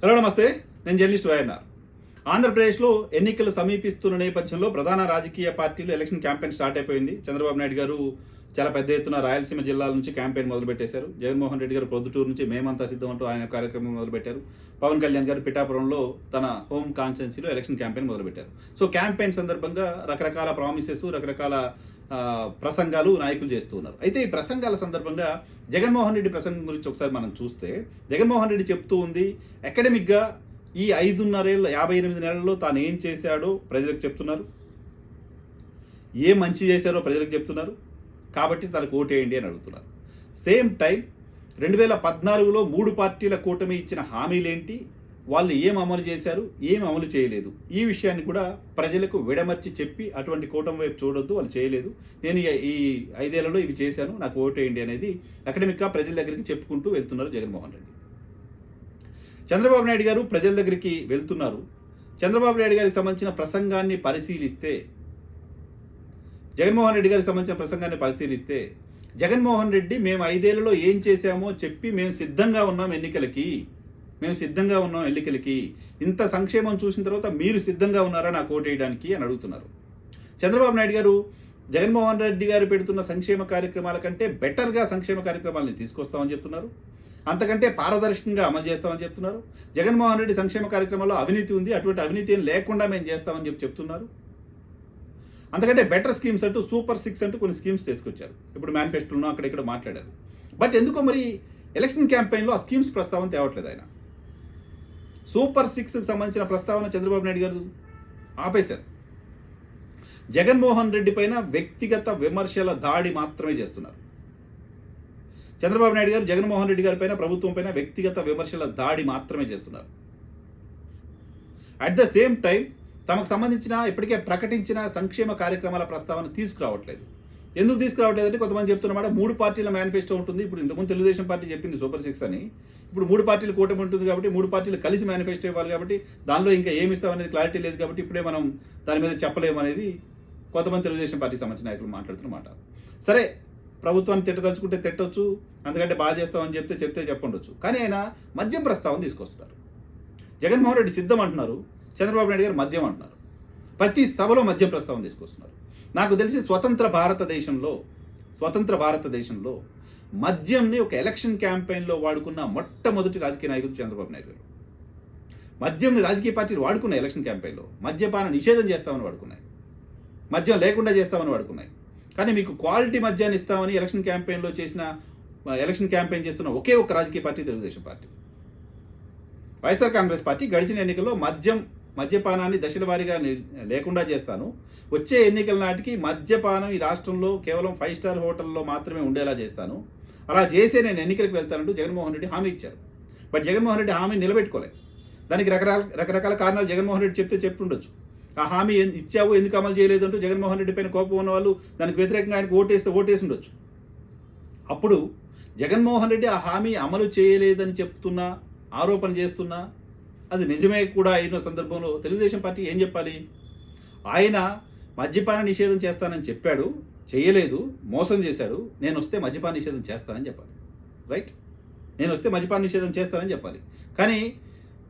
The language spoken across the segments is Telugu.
హలో నమస్తే. నేను జర్నలిస్ట్ వైఎన్ఆర్. ఆంధ్రప్రదేశ్లో ఎన్నికలు సమీపిస్తున్న నేపథ్యంలో ప్రధాన రాజకీయ పార్టీలు ఎలక్షన్ క్యాంపెయిన్ స్టార్ట్ అయిపోయింది. చంద్రబాబు నాయుడు గారు చాలా పెద్ద ఎత్తున రాయలసీమ జిల్లాల నుంచి క్యాంపెయిన్ మొదలుపెట్టేశారు. జగన్మోహన్ రెడ్డి గారు ప్రొద్దుటూరు నుంచి మేమంతా సిద్ధం అంటూ ఆయన కార్యక్రమం మొదలుపెట్టారు. పవన్ కళ్యాణ్ గారు పిఠాపురంలో తన హోమ్ కాన్స్టెన్సీలో ఎలక్షన్ క్యాంపెయిన్ మొదలుపెట్టారు. సో క్యాంపెయిన్ సందర్భంగా రకరకాల ప్రామిసెస్ రకరకాల ప్రసంగాలు నాయకులు చేస్తూ ఉన్నారు అయితే ఈ ప్రసంగాల సందర్భంగా జగన్మోహన్ రెడ్డి ప్రసంగం గురించి ఒకసారి మనం చూస్తే జగన్మోహన్ రెడ్డి చెప్తూ ఉంది అకాడమిక్గా ఈ ఐదున్నరేళ్ళ యాభై ఎనిమిది నెలల్లో తాను ఏం చేశాడో ప్రజలకు చెప్తున్నారు. ఏ మంచి చేశారో ప్రజలకు చెప్తున్నారు. కాబట్టి తనకు ఓటేయండి అని అడుగుతున్నారు. సేమ్ టైం రెండు వేల పద్నాలుగులో మూడు పార్టీల కూటమి ఇచ్చిన హామీలేంటి? వాళ్ళు ఏం అమలు చేశారు? ఏం అమలు చేయలేదు? ఈ విషయాన్ని కూడా ప్రజలకు విడమర్చి చెప్పి అటువంటి కూటమి వైపు చూడొద్దు వాళ్ళు చేయలేదు. నేను ఈ- ఐదేళ్ళలో ఇవి చేశాను నాకు ఓటేయండి అనేది అకాడమిక్గా ప్రజల దగ్గరికి చెప్పుకుంటూ వెళ్తున్నారు జగన్మోహన్ రెడ్డి. చంద్రబాబు నాయుడు గారు ప్రజల దగ్గరికి వెళ్తున్నారు. చంద్రబాబు నాయుడు గారికి సంబంధించిన ప్రసంగాన్ని పరిశీలిస్తే జగన్మోహన్ రెడ్డి గారికి సంబంధించిన ప్రసంగాన్ని పరిశీలిస్తే జగన్మోహన్ రెడ్డి మేము ఐదేళ్ళలో ఏం చేశామో చెప్పి మేము సిద్ధంగా ఉన్నాం ఎన్నికలకి. మేము సిద్ధంగా ఉన్నాం ఎన్నికలకి. ఇంత సంక్షేమం చూసిన తర్వాత మీరు సిద్ధంగా ఉన్నారా నాకు ఓటేయడానికి అని అడుగుతున్నారు. చంద్రబాబు నాయుడు గారు జగన్మోహన్ రెడ్డి గారు పెడుతున్న సంక్షేమ కార్యక్రమాల కంటే బెటర్గా సంక్షేమ కార్యక్రమాలని తీసుకొస్తామని చెప్తున్నారు. అంతకంటే పారదర్శకంగా అమలు చేస్తామని చెప్తున్నారు. జగన్మోహన్ రెడ్డి సంక్షేమ కార్యక్రమంలో అవినీతి ఉంది. అటువంటి అవినీతి ఏం లేకుండా మేము చేస్తామని చెప్పి చెప్తున్నారు. అంతకంటే బెటర్ స్కీమ్స్ అంటూ సూపర్ సిక్స్ అంటూ కొన్ని స్కీమ్స్ తీసుకొచ్చారు ఇప్పుడు మేనిఫెస్టోలో అక్కడ ఇక్కడ మాట్లాడారు. బట్ ఎందుకో మరి ఎలక్షన్ క్యాంపెయిన్లో ఆ స్కీమ్స్ ప్రస్తావన తేవట్లేదు ఆయన. సూపర్ సిక్స్కి సంబంధించిన ప్రస్తావన చంద్రబాబు నాయుడు గారు ఆపేశారు. జగన్మోహన్ రెడ్డి పైన వ్యక్తిగత విమర్శల దాడి మాత్రమే చేస్తున్నారు. చంద్రబాబు నాయుడు గారు జగన్మోహన్ రెడ్డి గారి పైన ప్రభుత్వం పైన వ్యక్తిగత విమర్శల దాడి మాత్రమే చేస్తున్నారు. అట్ ద సేమ్ టైం తమకు సంబంధించిన ఇప్పటికే ప్రకటించిన సంక్షేమ కార్యక్రమాల ప్రస్తావన తీసుకురావట్లేదు. ఎందుకు తీసుకురావట్లేదంటే కొంతమంది చెప్తున్నమాట మూడు పార్టీల మేనిఫెస్టో ఉంటుంది. ఇప్పుడు ఇంతకుముందు తెలుగుదేశం పార్టీ చెప్పింది సూపర్ సిక్స్ అని. ఇప్పుడు మూడు పార్టీలు కూటమి ఉంటుంది కాబట్టి మూడు పార్టీలు కలిసి మేనిఫెస్టో ఇవ్వాలి కాబట్టి దానిలో ఇంకా ఏమి ఇస్తామనేది క్లారిటీ లేదు కాబట్టి ఇప్పుడే మనం దాని మీద చెప్పలేము అనేది కొంతమంది తెలుగుదేశం పార్టీకి సంబంధించిన నాయకులు మాట్లాడుతున్నమాట. సరే ప్రభుత్వాన్ని తిట్టదలుచుకుంటే తిట్టొచ్చు అందుకంటే బాగా చేస్తామని చెప్తే చెప్తే చెప్పండొచ్చు. కానీ ఆయన మద్యం ప్రస్తావన తీసుకొస్తున్నారు. జగన్మోహన్ రెడ్డి సిద్ధం అంటున్నారు. చంద్రబాబు నాయుడు గారు మద్యం అంటున్నారు. ప్రతి సభలో మద్యం ప్రస్తావన తీసుకొస్తున్నారు. నాకు తెలిసి స్వతంత్ర భారతదేశంలో స్వతంత్ర భారతదేశంలో మద్యంని ఒక ఎలక్షన్ క్యాంపెయిన్లో వాడుకున్న మొట్టమొదటి రాజకీయ నాయకుడు చంద్రబాబు నాయుడు గారు. మద్యంని రాజకీయ పార్టీలు వాడుకున్న ఎలక్షన్ క్యాంపెయిన్లో మద్యపాన నిషేధం చేస్తామని వాడుకున్నాయి. మద్యం లేకుండా చేస్తామని వాడుకున్నాయి. కానీ మీకు క్వాలిటీ మద్యాన్ని ఇస్తామని ఎలక్షన్ క్యాంపెయిన్లో చేసిన ఎలక్షన్ క్యాంపెయిన్ చేస్తున్న ఒకే ఒక్క రాజకీయ party Telugu Desam party. Y S R Congress party గడిచిన ఎన్నికల్లో మద్యం మద్యపానాన్ని దశల వారీగా లేకుండా చేస్తాను. వచ్చే ఎన్నికల నాటికి మద్యపానం ఈ రాష్ట్రంలో కేవలం ఫైవ్ స్టార్ హోటల్లో మాత్రమే ఉండేలా చేస్తాను. అలా చేసే నేను ఎన్నికలకు వెళ్తానంటూ జగన్మోహన్ రెడ్డి హామీ ఇచ్చారు. బట్ జగన్మోహన్ రెడ్డి హామీ నిలబెట్టుకోలేదు దానికి రకరకాల రకరకాల కారణాలు జగన్మోహన్ రెడ్డి చెప్తే చెప్పుండొచ్చు. ఆ హామీ ఇచ్చావు ఎందుకు అమలు చేయలేదు అంటూ జగన్మోహన్ రెడ్డి పైన కోపం ఉన్న వాళ్ళు దానికి వ్యతిరేకంగా ఆయనకు ఓటేస్తే ఓటేసి ఉండొచ్చు అప్పుడు జగన్మోహన్ రెడ్డి ఆ హామీ అమలు చేయలేదని చెప్తున్నా ఆరోపణ చేస్తున్నా అది నిజమే కూడా అయిన సందర్భంలో తెలుగుదేశం పార్టీ ఏం చెప్పాలి? ఆయన మద్యపాన నిషేధం చేస్తానని చెప్పాడు చేయలేదు మోసం చేశాడు నేను వస్తే మద్యపాన నిషేధం చేస్తానని చెప్పాలి. రైట్? నేను వస్తే మద్యపాన నిషేధం చేస్తానని చెప్పాలి. కానీ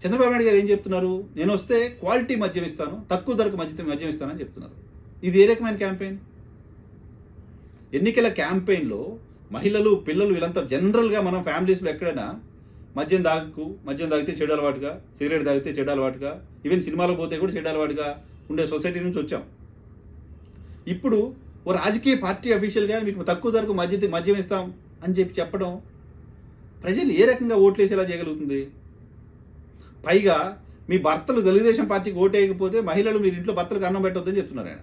చంద్రబాబు నాయుడు గారు ఏం చెప్తున్నారు? నేను వస్తే క్వాలిటీ మద్యం ఇస్తాను తక్కువ ధరకు మద్యం మద్యం ఇస్తానని చెప్తున్నారు. ఇది ఏ రకమైన క్యాంపెయిన్? ఎన్నికల క్యాంపెయిన్లో మహిళలు పిల్లలు వీళ్ళంతా జనరల్గా మనం ఫ్యామిలీస్లో ఎక్కడైనా మద్యం తాగు మద్యం తాగితే చెడు అలవాటుగా సిగరెట్ తాగితే చెడు అలవాటుగా ఈవెన్ సినిమాలో పోతే కూడా చెడు అలవాటుగా ఉండే సొసైటీ నుంచి వచ్చాం. ఇప్పుడు ఓ రాజకీయ పార్టీ అఫీషియల్గా మీకు తక్కువ ధరకు మద్య మద్యం ఇస్తాం అని చెప్పి చెప్పడం ప్రజలు ఏ రకంగా ఓట్లేసేలా చేయగలుగుతుంది? పైగా మీ భర్తలు తెలుగుదేశం పార్టీకి ఓటేయకపోతే మహిళలు మీరు ఇంట్లో భర్తలకు అన్నం పెట్టొద్దని చెప్తున్నారు ఆయన.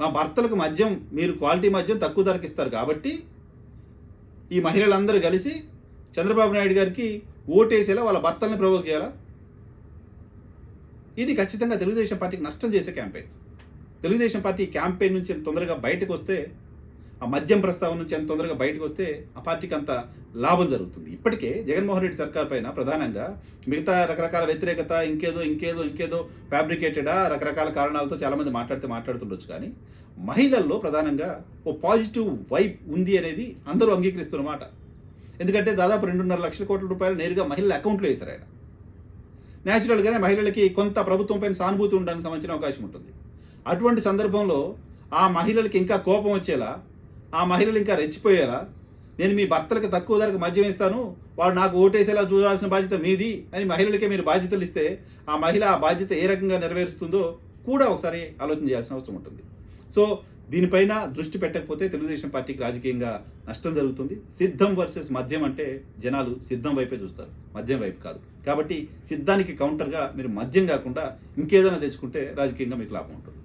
మా భర్తలకు మద్యం మీరు క్వాలిటీ మద్యం తక్కువ ధరకు ఇస్తారు కాబట్టి ఈ మహిళలందరూ కలిసి చంద్రబాబు నాయుడు గారికి ఓటేసేలా వాళ్ళ భర్తల్ని ప్రవోక్ చేయాలా? ఇది ఖచ్చితంగా తెలుగుదేశం పార్టీకి నష్టం చేసే క్యాంపెయిన్. తెలుగుదేశం పార్టీ క్యాంపెయిన్ నుంచి ఎంత తొందరగా బయటకు వస్తే ఆ మద్యం ప్రస్తావన నుంచి ఎంత తొందరగా బయటకు వస్తే ఆ పార్టీకి అంత లాభం జరుగుతుంది. ఇప్పటికే జగన్మోహన్ రెడ్డి సర్కార్ పైన ప్రధానంగా మిగతా రకరకాల వ్యతిరేకత ఇంకేదో ఇంకేదో ఇంకేదో ఫ్యాబ్రికేటెడా రకరకాల కారణాలతో చాలామంది మాట్లాడితే మాట్లాడుతుండొచ్చు కానీ మహిళల్లో ప్రధానంగా ఓ పాజిటివ్ వైబ్ ఉంది అనేది అందరూ అంగీకరిస్తున్నమాట ఎందుకంటే దాదాపు రెండున్నర లక్షల కోట్ల రూపాయలు నేరుగా మహిళల అకౌంట్లో వేశారు ఆయన. న్యాచురల్గానే మహిళలకి కొంత ప్రభుత్వం పైన సానుభూతి ఉండడానికి సంబంధించిన అవకాశం ఉంటుంది. అటువంటి సందర్భంలో ఆ మహిళలకి ఇంకా కోపం వచ్చేలా ఆ మహిళలు ఇంకా రెచ్చిపోయేలా నేను మీ భర్తలకు తక్కువ ధరకు మద్యం ఇస్తాను వాడు నాకు ఓటేసేలా చూడాల్సిన బాధ్యత మీది అని మహిళలకే మీరు బాధ్యతలు ఇస్తే ఆ మహిళ ఆ బాధ్యత ఏ రకంగా నెరవేరుస్తుందో కూడా ఒకసారి ఆలోచన చేయాల్సిన అవసరం ఉంటుంది. సో దీనిపైన దృష్టి పెట్టకపోతే తెలుగుదేశం పార్టీకి రాజకీయంగా నష్టం జరుగుతుంది. సిద్ధం వర్సెస్ మద్యం అంటే జనాలు సిద్ధం వైపే చూస్తారు. మద్యం వైపు కాదు. కాబట్టి సిద్ధానికి కౌంటర్గా మీరు మద్యం కాకుండా ఇంకేదైనా తెచ్చుకుంటే రాజకీయంగా మీకు లాభం ఉంటుంది.